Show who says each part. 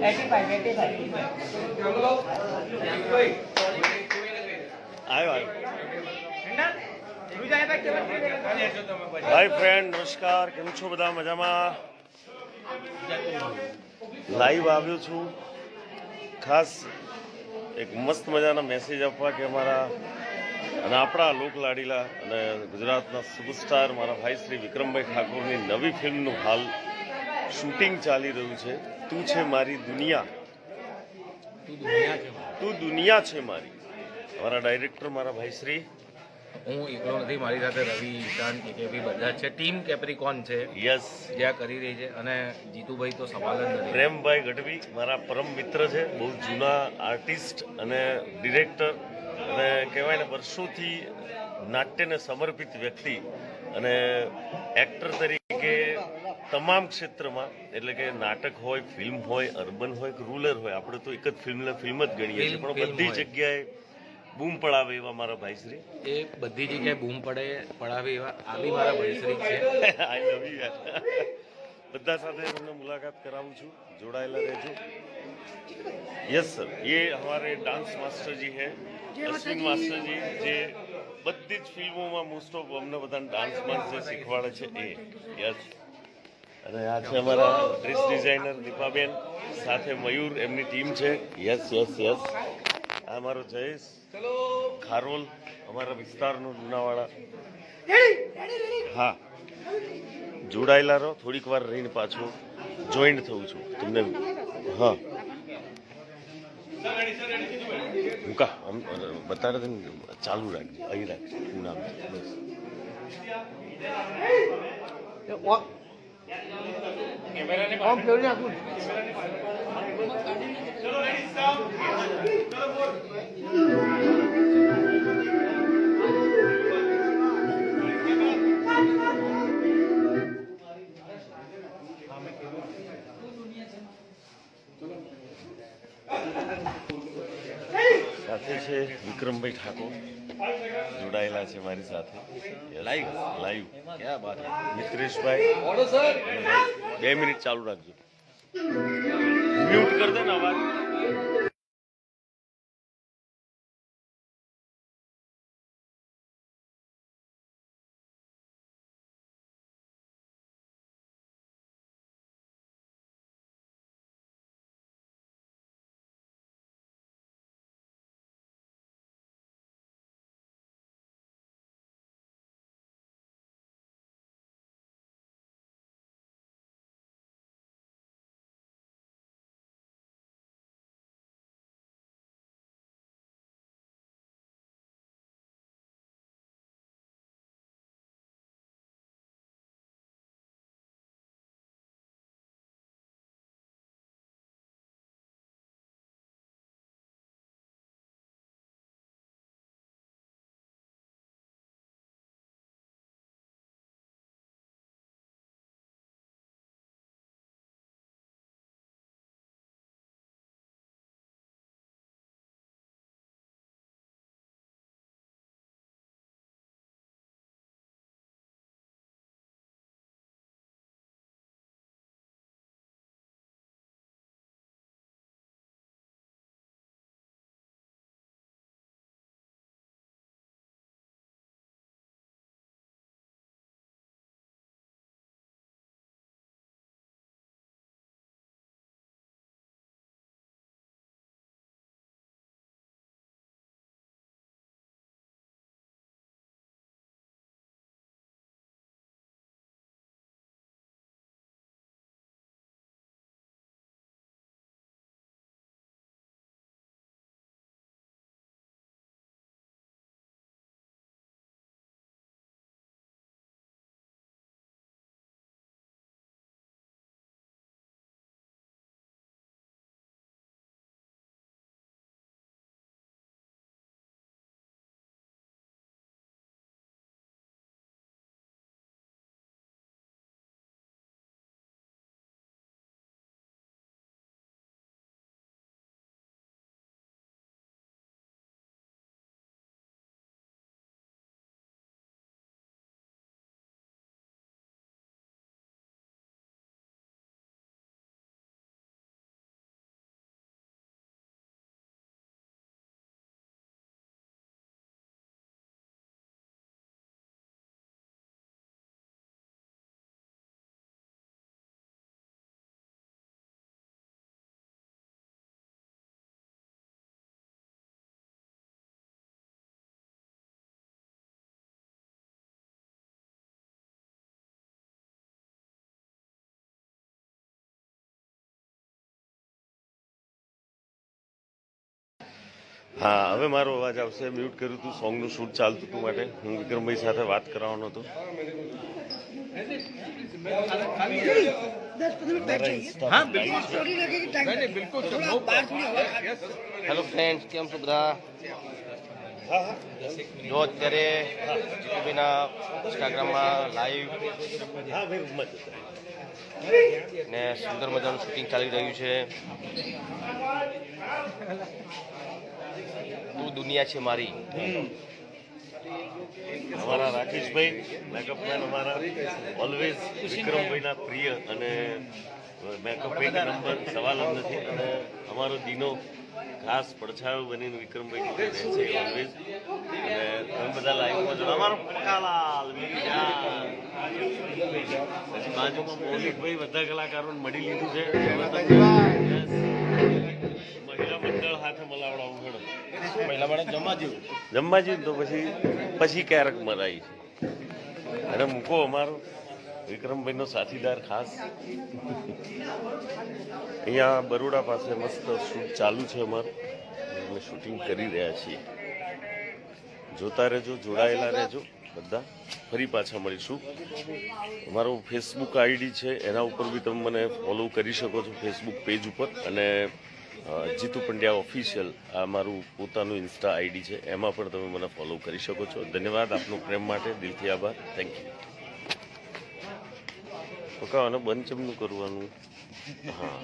Speaker 1: 85 85
Speaker 2: આવ્યો હાય ફ્રેન્ડ નમસ્કાર. કેમ છો બધા? મજામાં? લાઈવ આવ્યો છું. ખાસ એક મસ્ત મજાના મેસેજ આપવા કે અમારા અને આપણા લોકલાડીલા અને ગુજરાતના સુપરસ્ટાર મારા ભાઈ શ્રી વિક્રમભાઈ ઠાકોરની નવી ફિલ્મનું હાલ શૂટિંગ ચાલી રહ્યું છે. તું છે મારી દુનિયા. તું દુનિયા છે મારી. મારા. ડાયરેક્ટર મારા ભાઈ શ્રી
Speaker 3: હું એકલો નથી મારી સાથે રવિ ઈશાન કેકેપી બધા છે. ટીમ કેપ્રિકોન છે.
Speaker 2: યસ
Speaker 3: જ્યાં કરી રહી છે. અને જીતુભાઈ તો સવાલ જ નથી.
Speaker 2: પ્રેમભાઈ ગઢવી મારા પરમ મિત્ર છે. બહુ જૂના આર્ટિસ્ટ અને ડિરેક્ટર. અને કહેવાય ને વર્ષોથી નાટ્યને સમર્પિત વ્યક્તિ. અને એક્ટર તરીકે તમામ ક્ષેત્રમાં એટલે કે નાટક હોય ફિલ્મ હોય અર્બન હોય કે રૂરલ હોય આપણે તો એક જ ફિલ્મને ફિલ્મ જ ગણીએ છીએ
Speaker 3: ફિલ્મ-
Speaker 2: પણ
Speaker 3: ફિલ્મ
Speaker 2: બધી
Speaker 3: હોય.
Speaker 2: જગ્યાએ બૂમ પડાવે એવા મારા ભાઈશ્રી
Speaker 3: એ બધી જગ્યાએ બૂમ પડે પડાવે એવા આ બી મારા ભયશ્રી જ છે
Speaker 2: આઈ લવ યુ બધા સાથે તમને મુલાકાત કરાવું છું જોડાયેલા રહેજો यस सर ये हमारे डांस मास्टर जी हैं અશ્વિન માસ્ટર જી જે બધી જ ફિલ્મોમાં મોસ્ટ ઓફ અમને બધા ડાન્સ બાન્સ જે શીખવાડે છે એ. યસ અને આ છે અમારા ડ્રેસ ડિઝાઇનર દીપાબેન સાથે મયુર એમની ટીમ છે. યસ યસ યસ આ અમારો જયેશ. ખારોલ અમારા વિસ્તારનો લુણાવાડા હા. જોડાયેલા રહો. થોડીક વાર રહીને પાછું જોઈન્ટ થવું છું. તમને હા. મૂકા આમ બતાડે તને ચાલુ રાખજે અહીં રાખજે ઉના બસ.
Speaker 1: ઓમ ફેરવી નાખું.
Speaker 2: સાથે છે વિક્રમભાઈ ઠાકોર. જોડાયેલા છે મારી સાથે. લાઈવ લાઈવ ક્યાં બાત મિત્રેશભાઈ. બે મિનિટ ચાલુ રાખજો. મ્યુટ કરી દે ને અવાજ. હા, હવે મારો અવાજ આવશે. મ્યુટ કર્યું હતું સોંગનું શૂટ ચાલતું હતું માટે. હું વિક્રમભાઈ સાથે વાત કરવાનો હતો.
Speaker 4: હેલો ફ્રેન્ડ્સ કેમ છો બધા? જો અત્યારે જીતુભાઈના ઇન્સ્ટાગ્રામમાં લાઈવ ને સુંદર મજાનું શૂટિંગ ચાલી રહ્યું છે. તું દુનિયા છે મારી.
Speaker 2: અમારા રાકેશભાઈ મેકઅપમેન અમારા ઓલવેઝ વિક્રમભાઈના પ્રિય અને મેકઅપ એક નંબર સવાલ જ નથી. અને અમારો દીનો ખાસ પડછાયો બનીને વિક્રમભાઈ છે ઓલવેઝ અને તમે બધા લાઈવમાં જો અમારો પકાલાલ બાજુમાં મૌલિકભાઈ બધા કલાકારોને મળી લીધું છે.
Speaker 4: જમવા જેવું.
Speaker 2: તો પછી પછી ક્યારેક મરાય છે અને મૂકો અમારો. વિક્રમભાઈનો સાથીદાર ખાસ. અહીંયા બરોડા પાસે મસ્ત શૂટ ચાલુ છે અમારું. અમે શૂટિંગ કરી રહ્યા છીએ. જોતા રહેજો, જોડાયેલા રહેજો બધા. ફરી પાછા મળીશું. અમારો ફેસબુક આઈડી છે, એના ઉપર બી તમે મને ફોલો કરી શકો છો ફેસબુક પેજ ઉપર. અને જીતુ પંડ્યા ઓફિશિયલ આ મારું પોતાનું ઇન્સ્ટા આઈડી છે. એમાં પણ તમે મને ફોલો કરી શકો છો. ધન્યવાદ આપનો પ્રેમ માટે. દિલથી આભાર. થેન્ક યુ ઓકે આને બંધ ચમનું કરવાનું? હા.